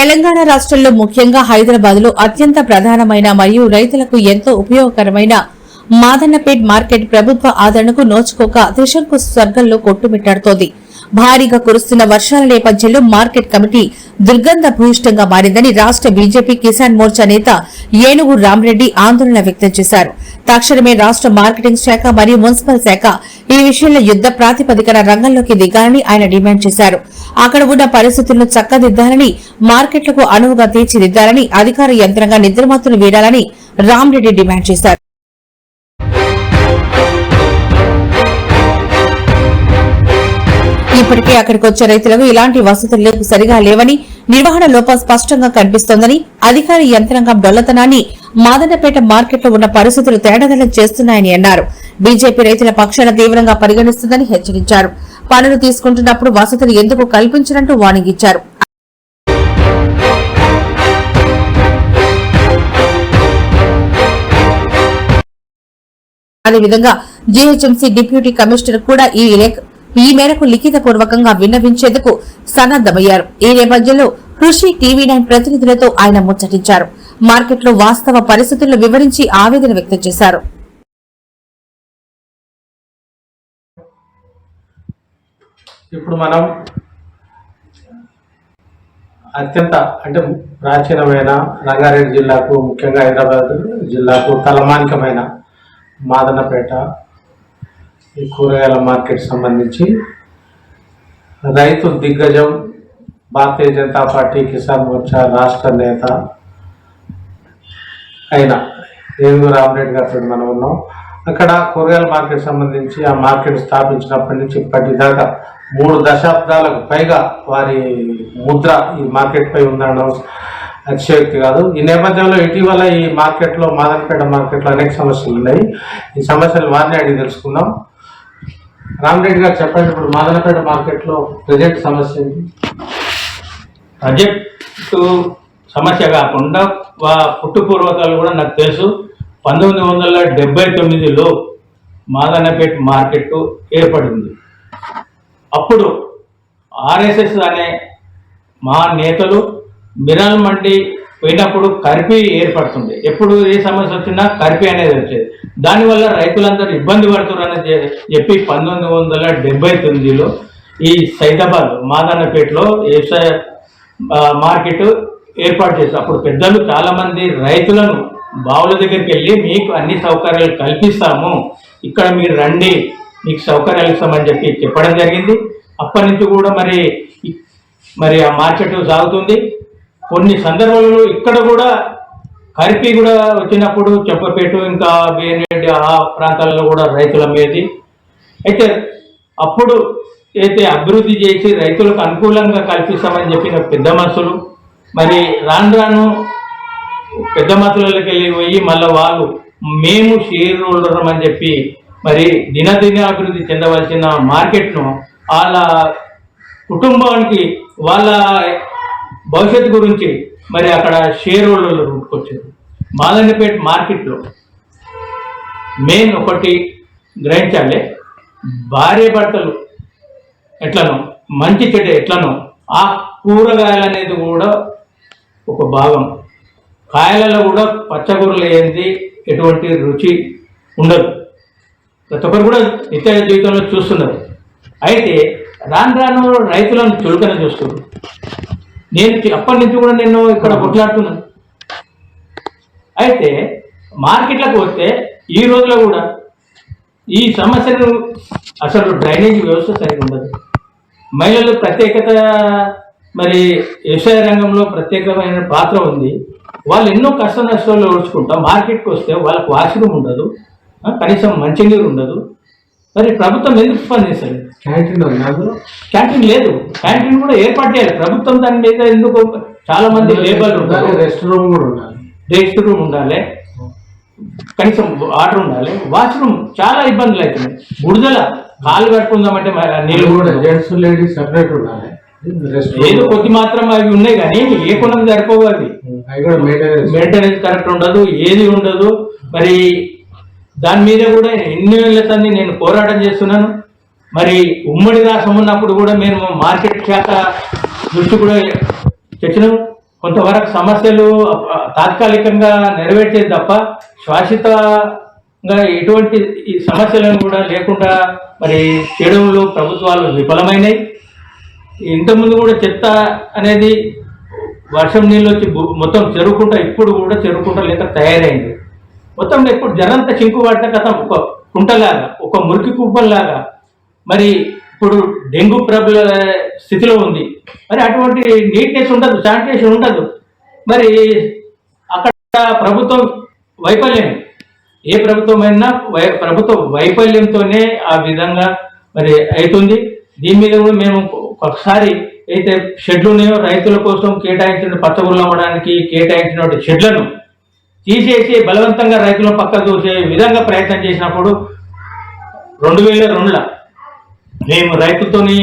తెలంగాణ రాష్ట్రంలో ముఖ్యంగా హైదరాబాద్లో అత్యంత ప్రధానమైన మరియు రైతులకు ఎంతో ఉపయోగకరమైన మాదన్నపేట్ మార్కెట్ ప్రభుత్వ ఆదరణకు నోచుకోక త్రిశంకు స్వర్గంలో కొట్టుమిట్టాడుతోంది. భారీగా కురుస్తున్న వర్షాల నేపథ్యంలో మార్కెట్ కమిటీ దుర్గంధ భూయిష్టంగా మారిందని రాష్ట్ర బీజేపీ కిసాన్ మోర్చా నేత ఏనుగు రామరెడ్డి ఆందోళన వ్యక్తం చేశారు. తక్షణమే రాష్ట్ర మార్కెటింగ్ శాఖ మరియు మున్సిపల్ శాఖ ఈ విషయంలో యుద్ద ప్రాతిపదికన రంగంలోకి దిగాలని ఆయన డిమాండ్ చేశారు. అక్కడ ఉన్న పరిస్థితులను చక్కదిద్దాలని మార్కెట్లకు అనువుగా తీర్చిదిద్దాలని అధికార యంత్రంగా నిద్రమత్తులు వీడాలని రామరెడ్డి డిమాండ్ చేశారు. అయినప్పటికీ అక్కడికి వచ్చే రైతులకు ఇలాంటి వసతులు సరిగా లేవని నిర్వహణ లోపం స్పష్టంగా కనిపిస్తోందని అధికార యంత్రాంగం డొల్లతనాన్ని మాదనపేట మార్కెట్లో ఉన్న పరిస్థితులు తేడాదలం చేస్తున్నాయని అన్నారు. బీజేపీ రైతుల పక్షాన తీవ్రంగా పరిగణిస్తుందని హెచ్చరించారు. పనులు తీసుకుంటున్నప్పుడు వసతులు ఎందుకు కల్పించినట్టు వార్నింగ్ ఇచ్చారు. అదేవిధంగా జీహెచ్ఎంసీ డిప్యూటీ కమిషనర్ కూడా ఈ ఈ మేరకు లిఖిత పూర్వకంగా విన్నవించేందుకు సన్నద్దమయ్యారు ఈ నేపథ్యంలో కృషి టీవీ నైన్ ప్రతినిధులతో ఆయన ముచ్చటించారు. మార్కెట్లో వాస్తవ పరిస్థితులను వివరించి ఆవేదన వ్యక్తం చేశారు. ఇప్పుడు మనం అత్యంత అంటే ప్రాచీనమైన రంగారెడ్డి జిల్లాకు ముఖ్యంగా హైదరాబాద్ జిల్లాకు తలమానికమైన మాదనపేట ఈ కూరగాయల మార్కెట్ సంబంధించి రైతు దిగ్గజం భారతీయ జనతా పార్టీ కిసాన్ మోర్చా రాష్ట్ర నేత అయిన ఏనుగు రామరెడ్డి గారితో మనం ఉన్నాం. అక్కడ కూరగాయల మార్కెట్ సంబంధించి ఆ మార్కెట్ స్థాపించినప్పటి నుంచి ఇప్పటిదాకా మూడు దశాబ్దాలకు పైగా వారి ముద్ర ఈ మార్కెట్పై ఉందనడం అతిశయోక్తి కాదు. ఈ నేపథ్యంలో ఇటీవల ఈ మార్కెట్లో మాదనపేట మార్కెట్లో అనేక సమస్యలు ఉన్నాయి. ఈ సమస్యలు వారిని అడిగి తెలుసుకుందాం. రామరెడ్డి గారు చెప్పండి ఇప్పుడు మాదనపేట మార్కెట్లో ప్రజెంట్ సమస్య ఏంటి? ప్రాజెక్టు సమస్య కాకుండా వా పుట్టుపూర్వకాలు కూడా నాకు తెలుసు. పంతొమ్మిది వందల డెబ్బై తొమ్మిదిలో మాదన్నపేట మార్కెట్ ఏర్పడింది. అప్పుడు ఆర్ఎస్ఎస్ అనే మా నేతలు మిరాల్ మండి పోయినప్పుడు కరిపి ఏర్పడుతుంది. ఎప్పుడు ఏ సమస్య వచ్చినా కరిపి అనేది వచ్చేది. దానివల్ల రైతులందరూ ఇబ్బంది పడుతున్నారని చె- చెప్పి పంతొమ్మిది వందల డెబ్బై తొమ్మిదిలో ఈ సైదాబాద్ మాదన్నపేటలో వ్యవసాయ మార్కెట్ ఏర్పాటు చేసి అప్పుడు పెద్దలు చాలామంది రైతులను బావుల దగ్గరికి వెళ్ళి మీకు అన్ని సౌకర్యాలు కల్పిస్తాము. ఇక్కడ మీరు రండి. మీకు సౌకర్యాలు ఇస్తామని చెప్పి చెప్పడం జరిగింది. అప్పటి నుంచి కూడా మరి మరి ఆ మార్కెట్ సాగుతుంది. కొన్ని సందర్భాలలో ఇక్కడ కూడా కరిపి కూడా వచ్చినప్పుడు చెప్పపేట ఇంకా బిఎన్రెడ్డి ఆ ప్రాంతాల్లో కూడా రైతుల మీది. అయితే అప్పుడు అయితే అభివృద్ధి చేసి రైతులకు అనుకూలంగా కల్పిస్తామని చెప్పిన పెద్ద మనుషులు మరి రాను రాను పెద్ద మనుషులకి వెళ్ళి పోయి మళ్ళీ వాళ్ళు మేము షేర్ హోల్డర్ అని చెప్పి మరి దినదిన అభివృద్ధి చెందవలసిన మార్కెట్ను వాళ్ళ కుటుంబానికి వాళ్ళ భవిష్యత్తు గురించి మరి అక్కడ షేర్ హోల్డర్లు రూట్కొచ్చారు. మాదన్నపేట మార్కెట్లో మెయిన్ ఒకటి గ్రహించాలి భార్య భర్తలు ఎట్లనో మంచి చెడు ఎట్లనో ఆ కూరగాయలు అనేది కూడా ఒక భాగం. కాయలలో కూడా పచ్చగూరలు ఏంది ఎటువంటి రుచి ఉండదు. ప్రతి ఒక్కరు కూడా నిత్య జీవితంలో చూస్తున్నారు. అయితే రాను రాను రైతులను చులకన చూస్తున్నారు. నేను అప్పటి నుంచి కూడా నేను ఇక్కడ కొట్లాడుతున్నాను అయితే మార్కెట్లకు వస్తే ఈ రోజులో కూడా ఈ సమస్యను అసలు డ్రైనేజ్ వ్యవస్థ సరిగా ఉండదు. మహిళలు ప్రత్యేకత మరి వ్యవసాయ రంగంలో ప్రత్యేకమైన పాత్ర ఉంది. వాళ్ళు ఎన్నో కష్ట నష్టాలు ఓడ్చుకుంటాం మార్కెట్కి వస్తే వాళ్ళకు వాష్రూమ్ ఉండదు. కనీసం మంచినీరు ఉండదు. మరి ప్రభుత్వం ఎందుకు స్పందించలేదు క్యాంటీన్ క్యాంటీన్ లేదు. క్యాంటీన్ కూడా ఏర్పాటు చేయాలి. ప్రభుత్వం దాని మీద ఎందుకు చాలా మంది లేబర్ ఉంటారు. రెస్ట్ రూమ్ కూడా ఉండాలి. రెస్ట్ రూమ్ ఉండాలి. కనీసం వాటర్ ఉండాలి. వాష్రూమ్ చాలా ఇబ్బందులు అవుతున్నాయి. బుడదల కాలు కట్టుకుందామంటే నీళ్ళు కూడా జెంట్స్ లేడీస్ సెపరేట్ ఉండాలి. ఏదో కొద్ది మాత్రం అవి ఉన్నాయి కానీ ఏ కొనం సరిపోవు అవి. అవి కూడా మెయింటెనెన్స్ మెయింటెనెన్స్ కరెక్ట్ ఉండదు ఏది ఉండదు. మరి దాని మీద కూడా ఎన్ని వేల నేను పోరాటం చేస్తున్నాను. మరి ఉమ్మడి రాష్ట్రం ఉన్నప్పుడు కూడా మేము మార్కెట్ శాఖ దృష్టి కూడా తెచ్చినాం. కొంతవరకు సమస్యలు తాత్కాలికంగా నెరవేర్చేది తప్ప శాశ్వతంగా ఎటువంటి ఈ సమస్యలను కూడా లేకుండా మరి చేయడంలో ప్రభుత్వాలు విఫలమైనవి ఇంతకుముందు కూడా చెత్త అనేది వర్షం నీళ్ళు వచ్చి మొత్తం చెరుకుంటా ఇప్పుడు కూడా చెరుకుంటా లేక తయారైంది. మొత్తం ఇప్పుడు జనంతా చింకు పడ్డ కథ. ఒక కుంటలాగా ఒక మురికి కుప్పల్లాగా మరి ఇప్పుడు డెంగ్యూ ప్రబల స్థితిలో ఉంది. మరి అటువంటి నీట్నెస్ ఉండదు శానిటేషన్ ఉండదు. మరి అక్కడ ప్రభుత్వం వైఫల్యం. ఏ ప్రభుత్వమైనా వై ప్రభుత్వ వైఫల్యంతోనే ఆ విధంగా మరి అవుతుంది దీని మీద కూడా మేము ఒకసారి అయితే షెడ్లు ఉన్నాయో రైతుల కోసం కేటాయించిన పచ్చగుళ్ళు అమ్మడానికి కేటాయించిన షెడ్లను తీసేసి బలవంతంగా రైతులను పక్క చూసే విధంగా ప్రయత్నం చేసినప్పుడు రెండు వేల రెండులో మేము రైతులతోని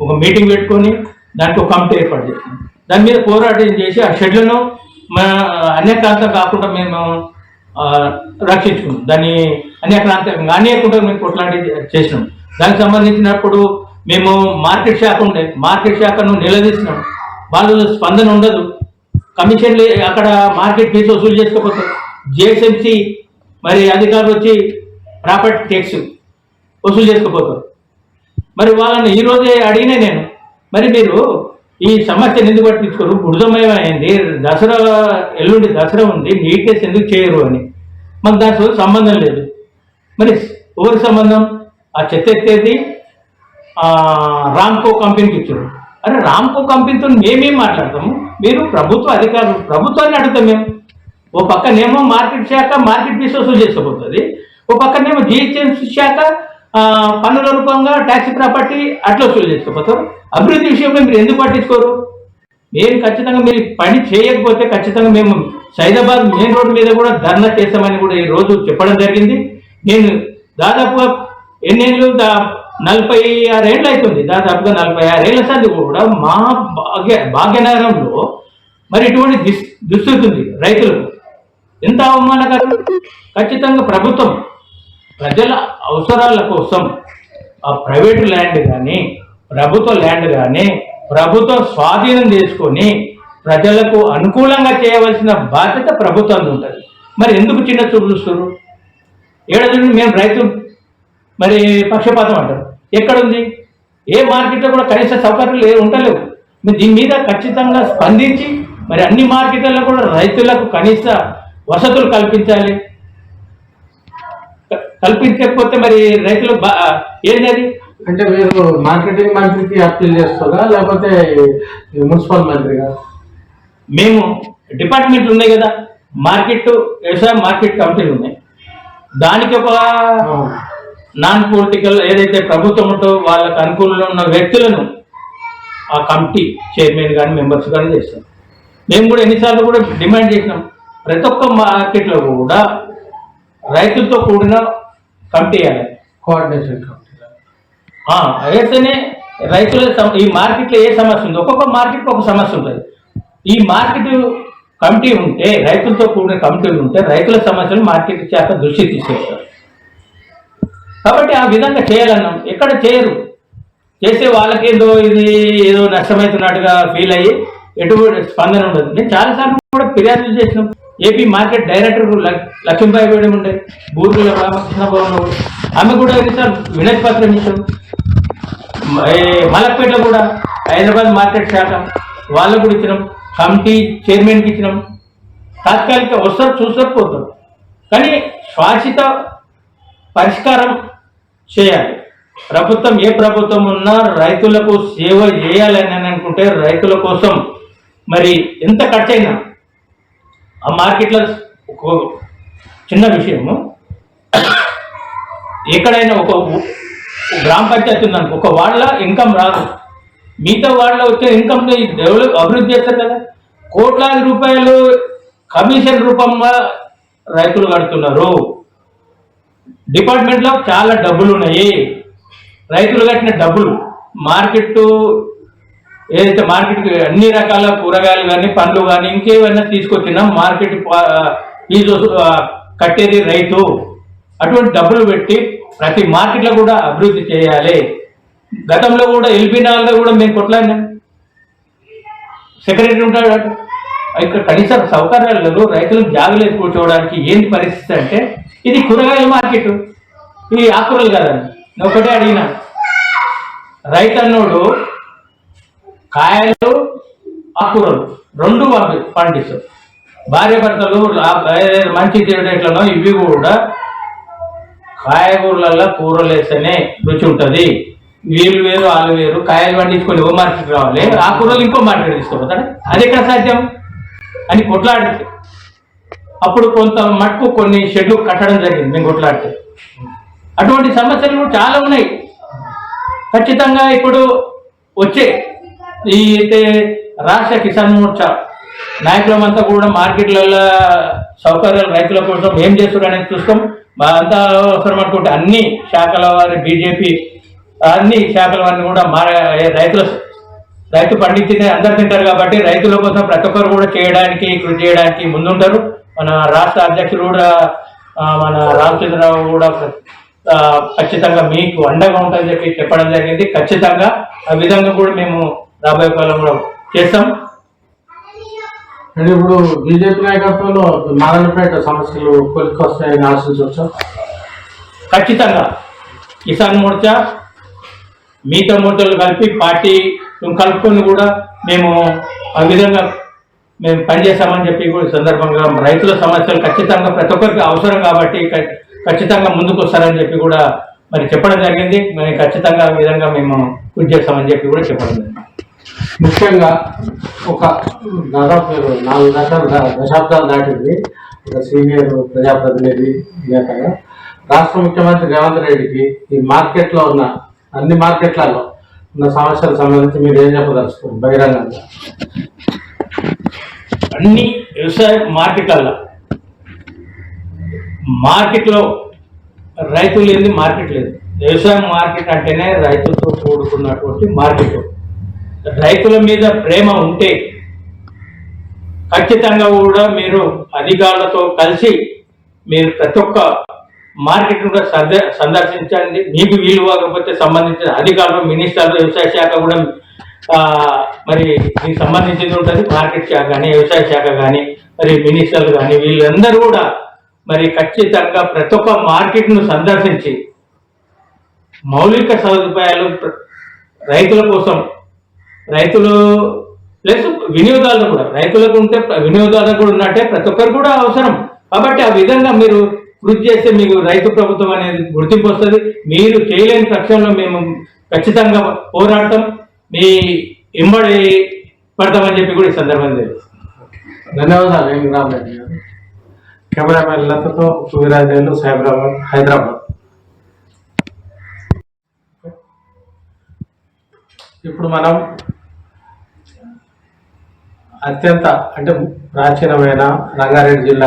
ఒక మీటింగ్ పెట్టుకొని దానికి ఒక కమిటీ ఏర్పాటు చేసాం దాని మీద పోరాటం చేసి ఆ షెడ్లను మన అన్యక్రాంతం కాకుండా మేము రక్షించుకున్నాం. దాన్ని అన్యక్రాంతం అనేకుండా మేము కొట్లాంటి చేసినాం. దానికి సంబంధించినప్పుడు మేము మార్కెట్ శాఖ ఉండే మార్కెట్ శాఖను నిలదీసినాం. వాళ్ళు స్పందన ఉండదు. కమిషన్లు అక్కడ మార్కెట్ ఫీజు వసూలు చేసుకోకపోతే జిఎస్ఎంసి మరి అధికారులు వచ్చి ప్రాపర్టీ ట్యాక్స్ వసూలు చేసుకోపోతారు మరి వాళ్ళని ఈరోజే అడిగినా నేను మరి మీరు ఈ సమస్యను ఎందుకు పట్టించుకోరు? బుడిదమయమైంది దసరా ఎల్లుండి దసరా ఉంది నీట్నెస్ ఎందుకు చేయరు అని. మాకు దాంతో సంబంధం లేదు. మరి ఎవరి సంబంధం? ఆ చెత్త ఎత్తేది రామ్కో కంపెనీకి ఇచ్చారు. అరే రామ్కో కంపెనీతో మేమేం మాట్లాడతాము మీరు ప్రభుత్వ అధికారులు ప్రభుత్వాన్ని అడుగుతాం మేము. ఓ పక్కనేమో మార్కెట్ శాఖ మార్కెట్ ఫీస్ వసూలు చేసుకోబోతుంది ఓ పక్కనేమో జిహెచ్ఎంసీ శాఖ పన్నుల రూపంగా ట్యాక్సీ ప్రాపర్టీ అట్లా వసూలు చేసుకోపోతారు అభివృద్ధి విషయంలో మీరు ఎందుకు పట్టించుకోరు? మేము ఖచ్చితంగా మీరు పని చేయకపోతే ఖచ్చితంగా మేము సైదాబాద్ మెయిన్ రోడ్ మీద కూడా ధర్నా చేస్తామని కూడా ఈ రోజు చెప్పడం జరిగింది. నేను దాదాపుగా ఎన్నేళ్ళు నలభై ఆరేళ్ళు అవుతుంది దాదాపుగా నలభై ఆరేళ్ళ సంది కూడా మా భాగ్య భాగ్యనగరంలో మరి ఇటువంటి దుస్ దుస్థితి రైతులకు. ఎంత అవమానకరం? ఖచ్చితంగా ప్రభుత్వం ప్రజల అవసరాల కోసం ఆ ప్రైవేట్ ల్యాండ్ కానీ ప్రభుత్వ ల్యాండ్ కానీ ప్రభుత్వం స్వాధీనం చేసుకొని ప్రజలకు అనుకూలంగా చేయవలసిన బాధ్యత ప్రభుత్వం ఉంటుంది. మరి ఎందుకు చిన్న చూపులు చూస్తారు ఏడాది మేము రైతు మరి పక్షపాతం అంటారు. ఎక్కడుంది? ఏ మార్కెట్లో కూడా కనీస సౌకర్యాలు ఏ ఉండలేవు. మరి దీని మీద ఖచ్చితంగా స్పందించి మరి అన్ని మార్కెట్లలో కూడా రైతులకు కనీస వసతులు కల్పించాలి. కల్పించకపోతే మరి రైతులు ఏంటది అంటే మీరు మార్కెటింగ్ మంత్రికి అప్పీల్ చేస్తారా? లేకపోతే మున్సిపల్ మంత్రిగా? మేము డిపార్ట్మెంట్లు ఉన్నాయి కదా. మార్కెట్ వ్యవసాయ మార్కెట్ కంపెనీలు ఉన్నాయి. దానికి ఒక నాన్ పొలిటికల్ ఏదైతే ప్రభుత్వం ఉంటో వాళ్ళకి అనుకూలంలో ఉన్న వ్యక్తులను ఆ కమిటీ చైర్మన్ కానీ మెంబర్స్ కానీ చేస్తాం మేము కూడా ఎన్నిసార్లు కూడా డిమాండ్ చేసినాం. ప్రతి ఒక్క మార్కెట్లో కూడా రైతులతో కూడిన కమిటీ వేయాలి. Coordination committee. రైతుల ఈ మార్కెట్లో ఏ సమస్య ఉంది ఒక్కొక్క మార్కెట్కి ఒక సమస్య ఉంటుంది. ఈ మార్కెట్ కమిటీ ఉంటే రైతులతో కూడిన కమిటీలు ఉంటే రైతుల సమస్యలు మార్కెట్ శాఖ దృష్టి తీసుకొస్తారు కాబట్టి ఆ విధంగా చేయాలన్నాం. ఎక్కడ చేయరు. చేసే వాళ్ళకేదో ఇది ఏదో నష్టమవుతున్నట్టుగా ఫీల్ అయ్యి ఎటువంటి స్పందన ఉండదు. నేను చాలాసార్లు కూడా ఫిర్యాదులు చేసినాం. ఏపీ మార్కెట్ డైరెక్టర్ ల- లక్ష్మీబాయి వేయడం ఉండే బూర్గుల రామకృష్ణ భవన్ ఆమె కూడా సార్ వినతి పత్రం ఇచ్చాం మలక్పేట కూడా హైదరాబాద్ మార్కెట్ శాఖ వాళ్ళకు కూడా ఇచ్చినాం. కమిటీ చైర్మన్కి ఇచ్చినాం. తాత్కాలిక వస్తారు చూస్తారు పోతారు. కానీ శ్వాసిత పరిష్కారం చేయాలి. ప్రభుత్వం ఏ ప్రభుత్వం ఉన్నా రైతులకు సేవ చేయాలని అనుకుంటే రైతుల కోసం మరి ఎంత ఖర్చు అయినా ఆ మార్కెట్లో ఒక చిన్న విషయము. ఎక్కడైనా ఒక గ్రామ పంచాయతీ ఉందనుకో ఒక వాళ్ళ ఇన్కమ్ రాదు. మిగతా వాళ్ళ వచ్చే ఇన్కమ్ డెవలప్ అభివృద్ధి చేస్తారు కదా. కోట్లాది రూపాయలు కమిషన్ రూపంగా రైతులు కడుతున్నారు. డిపార్ట్మెంట్లో చాలా డబ్బులు ఉన్నాయి. రైతులు కట్టిన డబ్బులు మార్కెట్ ఏదైతే మార్కెట్ అన్ని రకాల కూరగాయలు కానీ పండ్లు కానీ ఇంకేమైనా తీసుకొచ్చినా మార్కెట్ ఫీజు కట్టేది రైతు. అటువంటి డబ్బులు పెట్టి ప్రతి మార్కెట్లో కూడా అభివృద్ధి చేయాలి. గతంలో కూడా ఎల్బీ నాలుగులో కూడా మేము కొట్లాడినాం. సెక్రటరీ ఉంటాడు ఇక్కడ కనీసం సౌకర్యాలు లేవు. రైతులకు జాగలేదు కూర్చోవడానికి ఏంటి పరిస్థితి అంటే ఇది కూరగాయల మార్కెట్. ఇది ఆకుకూరలు కదండి. నేను ఒకటే అడిగిన. రైతన్నోడు కాయలు ఆకుకూరలు రెండు పంపి పండిస్తారు భార్య భర్తలు మంచి తిరగట్లలో ఇవి కూడా కాయగూరలలో కూరలు వేస్తేనే రుచి ఉంటుంది. వీళ్ళు వేరు వాళ్ళు వేరు కాయలు పండించుకొని ఓ మార్కెట్ రావాలి. ఆ కూరలు ఇంకో మార్కెట్ తీసుకోపోతాడు. అది ఎక్కడ సాధ్యం? అని కొట్లాడుతుంది అప్పుడు కొంత మటుకు కొన్ని షెడ్లు కట్టడం జరిగింది మేము కొట్లాడితే. అటువంటి సమస్యలు కూడా చాలా ఉన్నాయి. ఖచ్చితంగా ఇప్పుడు వచ్చే ఈ అయితే రాష్ట్ర కిసాన్ మోర్చా నాయకులమంతా కూడా మార్కెట్లలో సౌకర్యాలు రైతుల కోసం ఏం చేస్తారు అనేది చూస్తాం. మా అంతా అవసరం అనుకుంటే అన్ని శాఖల వారి బీజేపీ అన్ని శాఖల వారిని కూడా మా రైతుల రైతు పండించింది అందరు తింటారు కాబట్టి రైతుల కోసం ప్రతి ఒక్కరు కూడా చేయడానికి కృషి చేయడానికి ముందుంటారు. మన రాష్ట్ర అధ్యక్షుడు కూడా మన రామచంద్రరావు కూడా ఖచ్చితంగా మీకు అండగా ఉంటుందని చెప్పి చెప్పడం జరిగింది. ఖచ్చితంగా ఆ విధంగా కూడా మేము రాబోయే కాలంలో చేస్తాం. అంటే ఇప్పుడు బీజేపీ నాయకత్వంలో మాదనపేట సమస్యలు కొలికొస్తాయని ఆశించవచ్చు? ఖచ్చితంగా. కిసాన్ మోర్చా మిగతా మోర్చాలు కలిపి పార్టీ కలుపుకొని కూడా మేము ఆ విధంగా మేము పనిచేస్తామని చెప్పి కూడా సందర్భంగా రైతుల సమస్యలు ఖచ్చితంగా ప్రతి ఒక్కరికి అవసరం కాబట్టి ఖచ్చితంగా ముందుకు వస్తారని చెప్పి కూడా మరి చెప్పడం జరిగింది. మరి ఖచ్చితంగా విధంగా మేము కృషి చేస్తామని చెప్పి కూడా చెప్పడం జరిగింది. ముఖ్యంగా ఒక దాదాపు నాలుగు దశాబ్ద దశాబ్దాలు దాటింది. ఒక సీనియర్ ప్రజాప్రతినిధి నేతగా. రాష్ట్ర ముఖ్యమంత్రి రేవంత్ రెడ్డికి ఈ మార్కెట్లో ఉన్న అన్ని మార్కెట్లలో ఉన్న సమస్యలకు సంబంధించి మీరు ఏం చెప్పదలుచుకోండి బహిరంగంగా. అన్ని వ్యవసాయ మార్కెట్లలో మార్కెట్లో రైతు లేని మార్కెట్ లేదు. వ్యవసాయ మార్కెట్ అంటేనే రైతులతో కూడుకున్నటువంటి మార్కెట్. రైతుల మీద ప్రేమ ఉంటే ఖచ్చితంగా కూడా మీరు అధికారులతో కలిసి మీరు ప్రతి ఒక్క మార్కెట్ కూడా సందర్శించండి. మీకు వీలు కాకపోతే సంబంధించిన అధికారులు మినిస్టర్లు వ్యవసాయ శాఖ కూడా మరి దీనికి సంబంధించింది ఉంటుంది మార్కెట్ శాఖ కానీ వ్యవసాయ శాఖ కానీ మరి మినిస్టర్లు కానీ వీళ్ళందరూ కూడా మరి ఖచ్చితంగా ప్రతి ఒక్క మార్కెట్ను సందర్శించి మౌలిక సదుపాయాలు రైతుల కోసం రైతులు ప్లస్ వినియోగదారులు కూడా రైతులకు ఉంటే ప్ర- వినియోగదారులకు కూడా ఉన్నట్టే ప్రతి ఒక్కరు కూడా అవసరం. కాబట్టి ఆ విధంగా మీరు కృషి చేస్తే మీకు రైతు ప్రభుత్వం అనేది గుర్తింపు వస్తుంది. మీరు చేయలేని పక్షంలో మేము ఖచ్చితంగా పోరాడతాం. మీ ఇమ్మడి పడతామని చెప్పి కూడా ఈ సందర్భంగా ధన్యవాదాలు ఏం రామరెడ్డి గారు కెమెరామెన్ లతతో సూర్యరాజేలు సైబరాబాద్ హైదరాబాద్. ఇప్పుడు మనం అత్యంత అంటే ప్రాచీనమైన రంగారెడ్డి జిల్లా